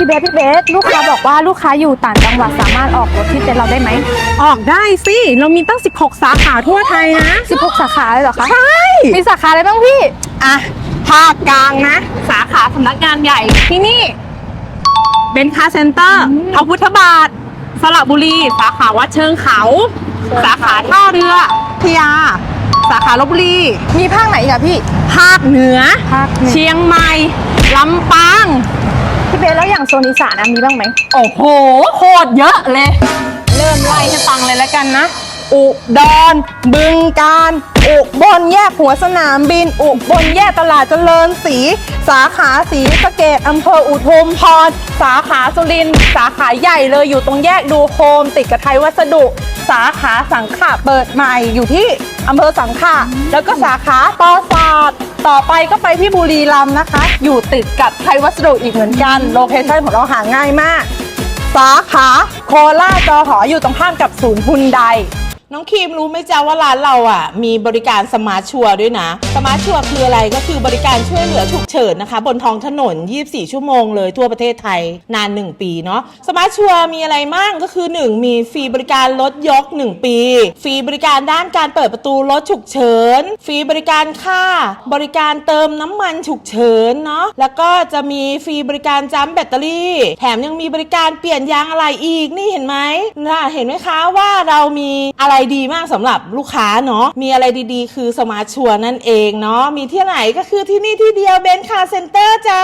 พี่เบสพี่เบสลูกค้าบอกว่าลูกค้าอยู่ต่างจังหวัดสามารถออกรถที่เต็นท์เราได้ไหมออกได้สิ เรามีตั้ง 16 สาขาทั่วไทยนะ 16 สาขาเลยเหรอคะใช่ มีสาขาอะไรบ้างพี่ อะ ภาคกลางนะ สาขาสำนักงานใหญ่ที่นี่ เบนคาเซ็นเตอร์อืมพระพุทธบาท สระบุรี สาขาวัดเชิงเขา สาขาท่าเรือพิยา สาขาลบบุรี มีภาคไหนอีกอะพี่ ภาคเหนือภาคเหนือเชียงใหม่ ลำปาง พี่เบสแล้วอย่างโซนอีสานนะมีบ้างไหมโอ้โหโคตรเยอะเลย เริ่มไล่ให้ฟังเลยแล้วกันนะ อุดรบึงการอุบลแยกหัวสนามบิน อุบลแยกตลาดเจริญศรีสาขาศรีสะเกดอำเภออุทุมพรสาขาสุรินทร์สาขาใหญ่เลยอยู่ตรงแยกดูโคม ติดกับไทยวัสดุ สาขาสังขะเปิดใหม่อยู่ที่อำเภอสังขะแล้วก็สาขาปอศาส ต่อไปก็ไปที่บุรีรัมย์นะคะ อยู่ติดกับไทยวัสดุอีกเหมือนกัน โลเคชั่นของเราหาง่ายมาก สาขาโคราชจอหออยู่ตรงข้ามกับศูนย์ฮุนได น้องครีมรู้ไหมจ๊ะว่าร้านเราอะมีบริการสมาร์ทชัวร์ด้วยนะ สมาร์ทชัวร์คืออะไรก็คือบริการช่วยเหลือฉุกเฉินนะคะ บนท้องถนน 24 ชั่วโมงเลยทั่วประเทศไทยนาน 1 ปีเนาะสมาร์ทชัวร์มีอะไรมั่งก็คือ 1 มีฟรีบริการรถยก 1 ปี ฟรีบริการด้านการเปิดประตูรถฉุกเฉิน ฟรีบริการค่า บริการเติมน้ำมันฉุกเฉินเนาะแล้วก็จะมีฟรีบริการจัมแบตเตอรี่ แถมยังมีบริการเปลี่ยนยางอะไรอีกนี่เห็นไหมน่ะเห็นไหมคะว่าเรามีอะไรดีมากสำหรับลูกค้าเนาะมีอะไรดีๆ คือสมาร์ทชัวร์นั่นเองเนาะมีที่ไหนก็คือที่นี่ที่เดียวเบนคาเซ็นเตอร์จ้า